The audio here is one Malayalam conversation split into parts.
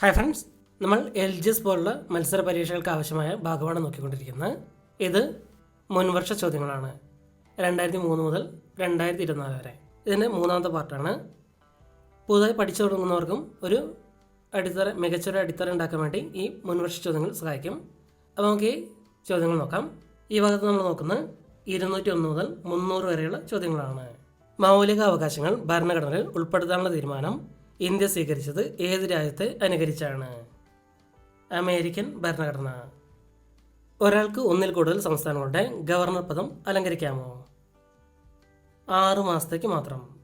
ഹായ് ഫ്രണ്ട്സ് നമ്മൾ എൽ ജി എസ് പോലുള്ള മത്സര പരീക്ഷകൾക്ക് ആവശ്യമായ ഭാഗമാണ് നോക്കിക്കൊണ്ടിരിക്കുന്നത്. ഇത് മുൻവർഷ ചോദ്യങ്ങളാണ്. രണ്ടായിരത്തി മൂന്ന് മുതൽ രണ്ടായിരത്തി ഇരുപത്തിനാല് വരെ. ഇതിന്റെ മൂന്നാമത്തെ പാർട്ടാണ്. പുതുതായി പഠിച്ചു തുടങ്ങുന്നവർക്കും ഒരു അടിത്തറ മികച്ചൊരു അടിത്തറ ഉണ്ടാക്കാൻ വേണ്ടി ഈ മുൻവർഷ ചോദ്യങ്ങൾ സഹായിക്കും. അപ്പോൾ നമുക്ക് ഈ ചോദ്യങ്ങൾ നോക്കാം. ഈ ഭാഗത്ത് നമ്മൾ നോക്കുന്നത് ഇരുന്നൂറ്റി ഒന്ന് മുതൽ മുന്നൂറ് വരെയുള്ള ചോദ്യങ്ങളാണ്. മൗലിക അവകാശങ്ങൾ ഭരണഘടനയിൽ ഉൾപ്പെടുത്താനുള്ള തീരുമാനം ഇന്ത്യ സ്വീകരിച്ചത് ഏത് രാജ്യത്തെ അനുകരിച്ചാണ്? അമേരിക്കൻ ഭരണഘടന. ഒരാൾക്ക് ഒന്നിൽ കൂടുതൽ സംസ്ഥാനങ്ങളുടെ ഗവർണർ പദം അലങ്കരിക്കാമോ? ആറു മാസത്തേക്ക് മാത്രം.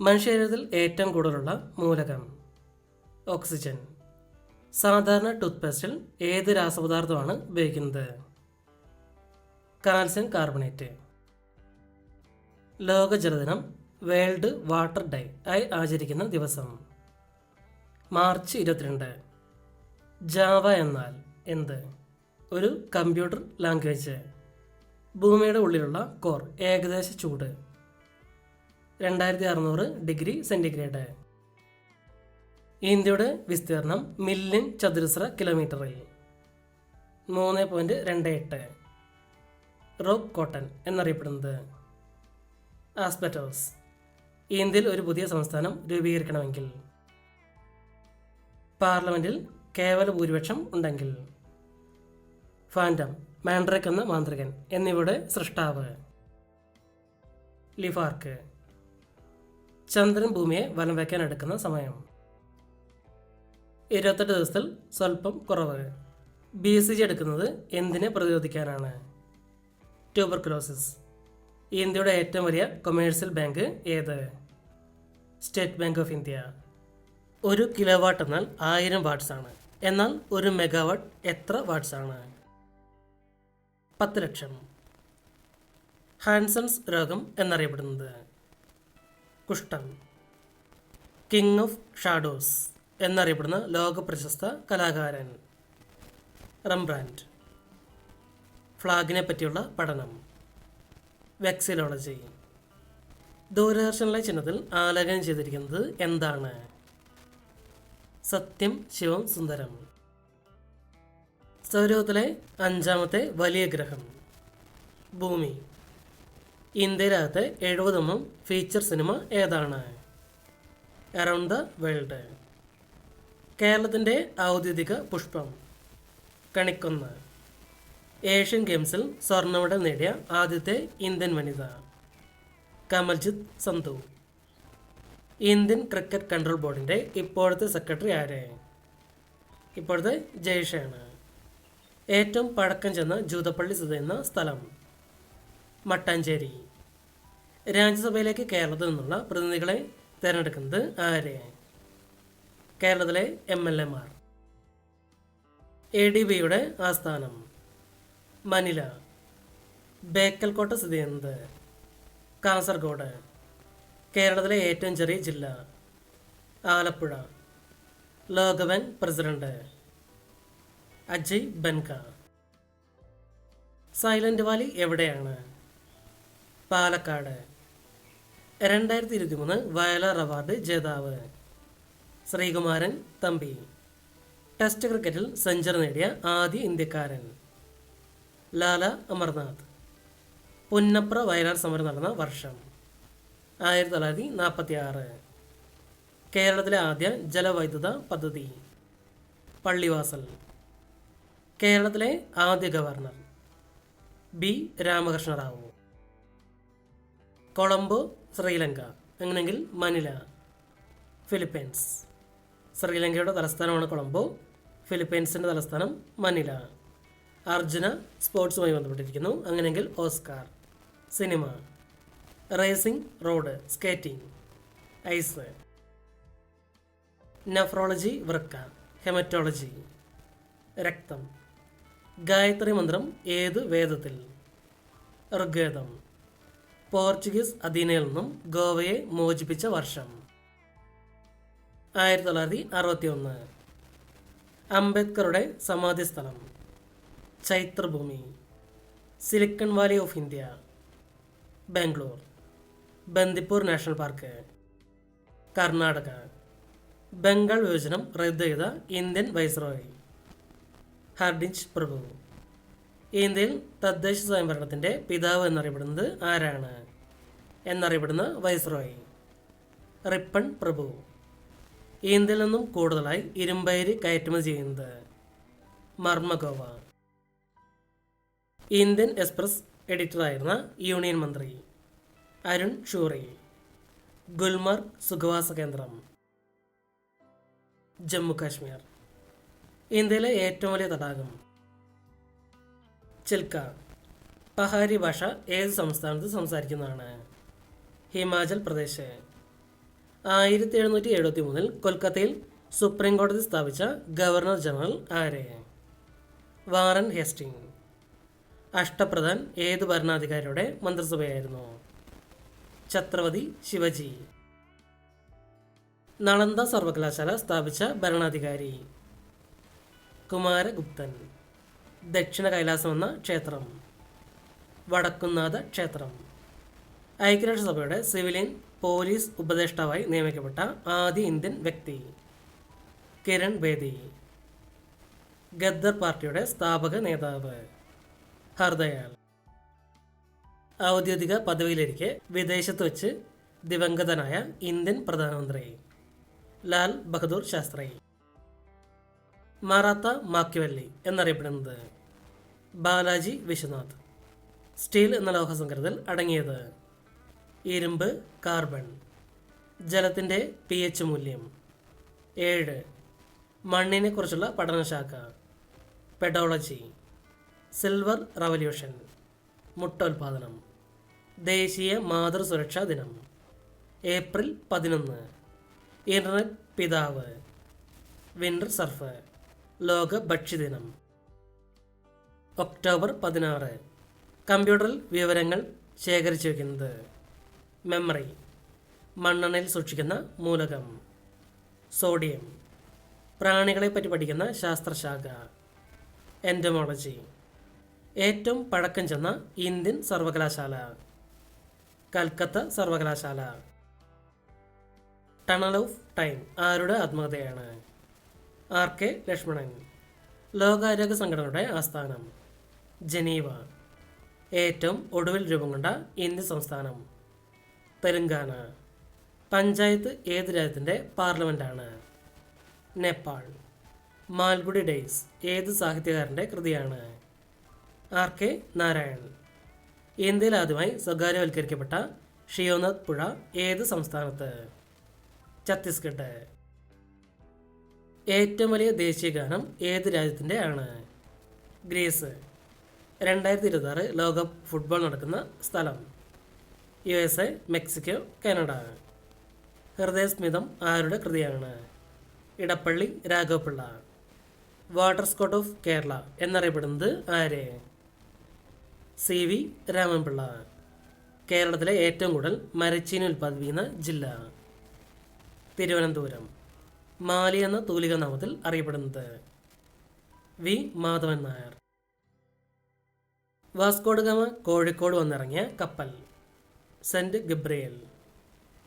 മനുഷ്യരീരത്തിൽ ഏറ്റവും കൂടുതലുള്ള മൂലകം ഓക്സിജൻ. സാധാരണ ടൂത്ത്പേസ്റ്റിൽ ഏത് രാസപദാർത്ഥമാണ് ഉപയോഗിക്കുന്നത്? Calcium carbonate. ലോക ജലദിനം വേൾഡ് വാട്ടർ ഡേ ആയി ആചരിക്കുന്ന ദിവസം. മാർച്ച് ഇരുപത്തിരണ്ട്. ജാവ എന്നാൽ എന്ത്? ഒരു കമ്പ്യൂട്ടർ ലാംഗ്വേജ്. ഭൂമിയുടെ ഉള്ളിലുള്ള കോർ ഏകദേശ ചൂട്. രണ്ടായിരത്തി അറുന്നൂറ് ഡിഗ്രി സെന്റിഗ്രേഡ് ഇന്ത്യയുടെ വിസ്തീർണം മില്യൺ ചതുരശ്ര കിലോമീറ്ററിൽ. മൂന്ന് പോയിന്റ് രണ്ട് എട്ട്. റോക്ക് കോട്ടൺ എന്നറിയപ്പെടുന്നത്. ആസ്പെറ്റോസ്. ഇന്ത്യയിൽ ഒരു പുതിയ സംസ്ഥാനം രൂപീകരിക്കണമെങ്കിൽ? പാർലമെന്റിൽ കേവല ഭൂരിപക്ഷം ഉണ്ടെങ്കിൽ? ഫാൻഡം മാൻഡ്രക് എന്ന മാന്ത്രികൻ എന്നിവയുടെ സൃഷ്ടാവ്? ലിഫാർക്ക് ചന്ദ്രൻ ഭൂമിയെ വലം വയ്ക്കാൻ എടുക്കുന്ന സമയം? ഇരുപത്തെട്ട് ദിവസത്തിൽ സ്വല്പം കുറവ്. ബി സി ജി എടുക്കുന്നത് എന്തിനെ പ്രതിരോധിക്കാനാണ്? ട്യൂബർക്ലോസിസ്. ഇന്ത്യയുടെ ഏറ്റവും വലിയ കൊമേഴ്സ്യൽ ബാങ്ക് ഏത്? State Bank of India. ഒരു കിലോ വാട്ട് എന്നാൽ ആയിരം വാട്ട്സ് ആണ്. എന്നാൽ ഒരു മെഗാവാട്ട് എത്ര വാട്ട്സ് ആണ്? പത്ത് ലക്ഷം. ഹാൻസൺസ് രോഗം എന്നറിയപ്പെടുന്നത്. കുഷ്ഠം കിങ് ഓഫ് ഷാഡോസ് എന്നറിയപ്പെടുന്ന ലോക പ്രശസ്ത കലാകാരൻ. റംബ്രാൻഡ്. ഫ്ലാഗിനെ പറ്റിയുള്ള പഠനം. വെക്സിലോളജി. ദൂരദർശനിലെ ചിഹ്നത്തിൽ ആലേഖനം ചെയ്തിരിക്കുന്നത് എന്താണ്? സത്യം ശിവം സുന്ദരം. സൗരവത്തിലെ അഞ്ചാമത്തെ വലിയ ഗ്രഹം. ഭൂമി. ഇന്ത്യയിലകത്തെ എഴുപതൊന്നും ഫീച്ചർ സിനിമ ഏതാണ്? അറൗണ്ട് ദ വേൾഡ് കേരളത്തിന്റെ ഔദ്യോഗിക പുഷ്പം. കണിക്കൊന്ന്. ഏഷ്യൻ ഗെയിംസിൽ സ്വർണ മെഡൽ നേടിയ ആദ്യത്തെ ഇന്ത്യൻ വനിത. Kamaljit Sandhu. Indian cricket control ബോർഡിന്റെ ഇപ്പോഴത്തെ സെക്രട്ടറി ആര്? ഇപ്പോഴത്തെ ജയ്ഷയാണ് ഏറ്റവും പഴക്കം ചെന്ന ജൂതപ്പള്ളി സ്ഥിതി ചെയ്യുന്ന സ്ഥലം മട്ടാഞ്ചേരി. രാജ്യസഭയിലേക്ക് കേരളത്തിൽ നിന്നുള്ള പ്രതിനിധികളെ തിരഞ്ഞെടുക്കുന്നത് ആര്? കേരളത്തിലെ എം എൽ എമാർ എ ഡി ബിയുടെ ആസ്ഥാനം മനില. ബേക്കൽകോട്ട സ്ഥിതി ചെയ്യുന്നത് കാസർഗോഡ് കേരളത്തിലെ ഏറ്റവും ചെറിയ ജില്ല ആലപ്പുഴ. ലോകബാങ്ക് president Ajay Banga. Silent Valley എവിടെയാണ്? പാലക്കാട്. രണ്ടായിരത്തി ഇരുപത്തി മൂന്ന് വയലാർ അവാർഡ് ജേതാവ് ശ്രീകുമാരൻ തമ്പി. ടെസ്റ്റ് ക്രിക്കറ്റിൽ സെഞ്ചുറി നേടിയ ആദ്യ ഇന്ത്യക്കാരൻ ലാല അമർനാഥ്. പുന്നപ്ര വയനാട് സമരം നടന്ന വർഷം ആയിരത്തി തൊള്ളായിരത്തി നാൽപ്പത്തി ആറ് കേരളത്തിലെ ആദ്യ ജലവൈദ്യുത പദ്ധതി പള്ളിവാസൽ. കേരളത്തിലെ ആദ്യ ഗവർണർ ബി രാമകൃഷ്ണ റാവു കൊളംബോ ശ്രീലങ്ക അങ്ങനെങ്കിൽ മനില ഫിലിപ്പീൻസ്. ശ്രീലങ്കയുടെ തലസ്ഥാനമാണ് കൊളംബോ ഫിലിപ്പീൻസിന്റെ തലസ്ഥാനം മനില. അർജുന സ്പോർട്സുമായി ബന്ധപ്പെട്ടിരിക്കുന്നു. അങ്ങനെങ്കിൽ Oscar. Cinema racing road skating ice nephrology വൃക്ക ഹെമറ്റോളജി രക്തം ഗായത്രി മന്ത്രം ഏത് വേദത്തിൽ? ഋഗ്വേദം പോർച്ചുഗീസ് അധീനയിൽ നിന്നും ഗോവയെ മോചിപ്പിച്ച വർഷം. ആയിരത്തി തൊള്ളായിരത്തി അറുപത്തി ഒന്ന് അംബേദ്കറുടെ സമാധി സ്ഥലം Chaitrabhoomi Silicon Valley of India. Bangalore Bandipur national park Karnataka Bengal വിഭജനം റദ്ദ് ചെയ്ത ഇന്ത്യൻ വൈസ്രോയി ഹർഡിഞ്ച് പ്രഭു. ഇന്ത്യയിൽ തദ്ദേശ സ്വയംഭരണത്തിന്റെ പിതാവ് എന്നറിയപ്പെടുന്നത് ആരാണ്? എന്നറിയപ്പെടുന്ന വൈസ്രോയി റിപ്പൺ പ്രഭു. ഇന്ത്യയിൽ നിന്നും കൂടുതലായി ഇരുമ്പയിര് കയറ്റുമതി ചെയ്യുന്നത് മർമഗോവ ഇന്ത്യൻ എക്സ്പ്രസ് എഡിറ്ററായിരുന്ന യൂണിയൻ മന്ത്രി അരുൺ ഷൂറി ഗുൽമർഗ് സുഖവാസ കേന്ദ്രം. ജമ്മു കാശ്മീർ ഇന്ത്യയിലെ ഏറ്റവും വലിയ തടാകം. ചിൽക്ക. പഹാരി ഭാഷ ഏത് സംസ്ഥാനത്ത് സംസാരിക്കുന്നതാണ്? ഹിമാചൽ പ്രദേശ്. ആയിരത്തി എഴുന്നൂറ്റി എഴുപത്തി മൂന്നിൽ കൊൽക്കത്തയിൽ സുപ്രീം കോടതി സ്ഥാപിച്ച ഗവർണർ ജനറൽ ആരെ? Warren Hasting. അഷ്ടപ്രധാൻ ഏത് ഭരണാധികാരിയുടെ മന്ത്രിസഭയായിരുന്നു? ഛത്രപതി ശിവജി. നളന്ദ സർവകലാശാല സ്ഥാപിച്ച ഭരണാധികാരി. കുമാരഗുപ്തൻ. ദക്ഷിണ കൈലാസം എന്ന ക്ഷേത്രം. വടക്കുന്നാഥ ക്ഷേത്രം. ഐക്യരാഷ്ട്രസഭയുടെ സിവിലിയൻ പോലീസ് ഉപദേഷ്ടാവായി നിയമിക്കപ്പെട്ട ആദ്യ ഇന്ത്യൻ വ്യക്തി. കിരൺ ബേദി. ഗദ്ദർ പാർട്ടിയുടെ സ്ഥാപക നേതാവ്. ഹർദയാൽ. ഔദ്യോഗിക പദവിയിലിരിക്കെ വിദേശത്ത് വെച്ച് ദിവംഗതനായ ഇന്ത്യൻ പ്രധാനമന്ത്രി ലാൽ ബഹദൂർ ശാസ്ത്രി മറാത്ത മാക്യവല്ലി എന്നറിയപ്പെടുന്നത് ബാലാജി വിശ്വനാഥ് സ്റ്റീൽ എന്ന ലോഹസങ്കരത്തിൽ അടങ്ങിയത് ഇരുമ്പ് കാർബൺ ജലത്തിന്റെ പി എച്ച് മൂല്യം ഏഴ് മണ്ണിനെക്കുറിച്ചുള്ള പഠനശാഖ പെഡോളജി. Silver revolution. മുട്ടോൽപാദനം. ദേശീയ മാതൃസുരക്ഷാ ദിനം. ഏപ്രിൽ പതിനൊന്ന്. ഇന്റർനെറ്റ് പിതാവ്. Vint Cerf. ലോക ഭക്ഷ്യദിനം ഒക്ടോബർ പതിനാറ്. കമ്പ്യൂട്ടറിൽ വിവരങ്ങൾ ശേഖരിച്ചു വയ്ക്കുന്നത് മെമ്മറി. മണ്ണെണ്ണയിൽ സൂക്ഷിക്കുന്ന മൂലകം. സോഡിയം. പ്രാണികളെപ്പറ്റി പഠിക്കുന്ന ശാസ്ത്രശാഖ. എൻഡമോളജി ഏറ്റവും പഴക്കം ചെന്ന ഇന്ത്യൻ സർവകലാശാല. കൽക്കത്ത സർവകലാശാല. ടണൽ ഓഫ് ടൈം ആരുടെ ആത്മകഥയാണ് ആർ കെ ലക്ഷ്മണൻ. ലോകാരോഗ്യ സംഘടനയുടെ ആസ്ഥാനം. ജനീവ. ഏറ്റവും ഒടുവിൽ രൂപം കൊണ്ട ഇന്ത്യൻ സംസ്ഥാനം. തെലങ്കാന. പഞ്ചായത്ത് ഏത് രാജ്യത്തിന്റെ പാർലമെന്റാണ് നേപ്പാൾ. മാൽഗുഡി ഡേയ്സ്. ഏത് സാഹിത്യകാരന്റെ കൃതിയാണ്? R K Narayanan. ഇന്ത്യയിൽ ആദ്യമായി സ്വകാര്യവൽക്കരിക്കപ്പെട്ട ഷിയോനാഥ് പുഴ ഏത് സംസ്ഥാനത്ത്? ഛത്തീസ്ഗഡ്. ഏറ്റവും വലിയ ദേശീയ ഗാനം ഏത് രാജ്യത്തിന്റെ ആണ്? ഗ്രീസ്. രണ്ടായിരത്തി ഇരുപത്തി ആറ് ലോകകപ്പ് ഫുട്ബോൾ നടക്കുന്ന സ്ഥലം. U S A Mexico Canada. ഹൃദയസ്മിതം ആരുടെ കൃതിയാണ്? Edappally Raghavapillai. Walter Scott of Kerala എന്നറിയപ്പെടുന്നത് ആരെ? C V Ramanpillai. കേരളത്തിലെ ഏറ്റവും കൂടുതൽ മരച്ചീനി ഉൽപ്പാദിപ്പിക്കുന്ന ജില്ല. തിരുവനന്തപുരം. മാലി എന്ന തൂലിക നാമത്തിൽ അറിയപ്പെടുന്നത് V Madhavan Nair. Vasco da Gama Kozhikode വന്നിറങ്ങിയ കപ്പൽ. Saint Gabriel.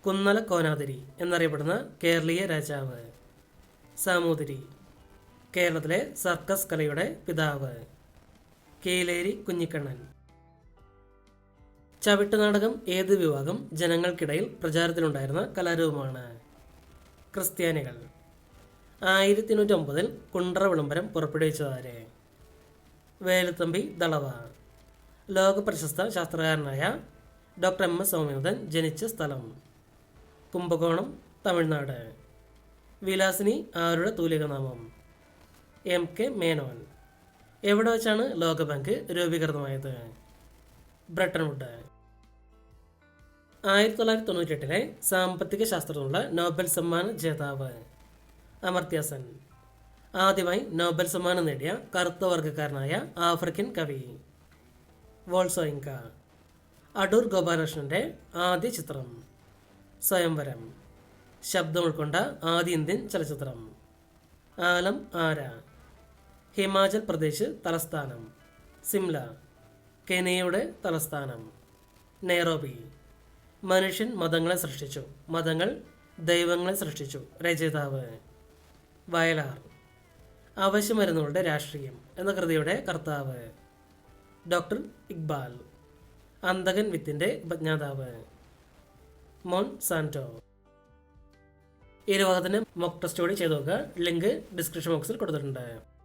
കുന്നല കോനാതിരി എന്നറിയപ്പെടുന്ന കേരളീയ രാജാവ്. സാമൂതിരി. കേരളത്തിലെ സർക്കസ് കലയുടെ പിതാവ്. കേലേരി കുഞ്ഞിക്കണ്ണൻ. ചവിട്ടുനാടകം ഏത് വിഭാഗം ജനങ്ങൾക്കിടയിൽ പ്രചാരത്തിലുണ്ടായിരുന്ന കലാരൂപമാണ്? ക്രിസ്ത്യാനികൾ. ആയിരത്തി എണ്ണൂറ്റി ഒമ്പതിൽ കുണ്ട്ര വിളംബരം പുറപ്പെടുവിച്ചതാരെ? വേലുത്തമ്പി ദളവ. ലോക പ്രശസ്ത ശാസ്ത്രകാരനായ ഡോക്ടർ എം. എസ്. സ്വാമിനാഥൻ ജനിച്ച സ്ഥലം കുംഭകോണം തമിഴ്നാട്. വിലാസിനി ആരുടെ തൂലികനാമം? എം. കെ. മേനോൻ. എവിടെ വെച്ചാണ് ലോകബാങ്ക് രൂപീകൃതമായത്? ബ്രട്ടൻ വുഡ് ആയിരത്തി തൊള്ളായിരത്തി തൊണ്ണൂറ്റെട്ടിലെ സാമ്പത്തിക ശാസ്ത്രത്തിനുള്ള നോബൽ സമ്മാന ജേതാവ് അമർത്യ സെൻ ആദ്യമായി നോബൽ സമ്മാനം നേടിയ കറുത്ത വർഗക്കാരനായ ആഫ്രിക്കൻ കവി വോൾസോയിങ്ക. അടൂർ ഗോപാലകൃഷ്ണന്റെ ആദ്യ ചിത്രം സ്വയംവരം. ശബ്ദം ഉൾക്കൊണ്ട ആദ്യ ഇന്ത്യൻ ചലച്ചിത്രം. ആലം ആര. ഹിമാചൽ പ്രദേശ് തലസ്ഥാനം. സിംല. കെനിയയുടെ തലസ്ഥാനം നെയ്റോബി മനുഷ്യൻ മതങ്ങളെ സൃഷ്ടിച്ചു. മതങ്ങൾ ദൈവങ്ങളെ സൃഷ്ടിച്ചു. രചയിതാവ് വയലാർ. ആവശ്യമരുന്നുകളുടെ രാഷ്ട്രീയം എന്ന കൃതിയുടെ കർത്താവ് ഡോക്ടർ ഇക്ബാൽ. അന്തകൻ വിത്തിന്റെ ഉപജ്ഞാതാവ് മോൺ സാന്റോ ഈ രോഗത്തിന് മോക്ക് ടെസ്റ്റ് കൂടി ചെയ്തു നോക്കുക. ലിങ്ക് ഡിസ്ക്രിപ്ഷൻ ബോക്സിൽ കൊടുത്തിട്ടുണ്ട്.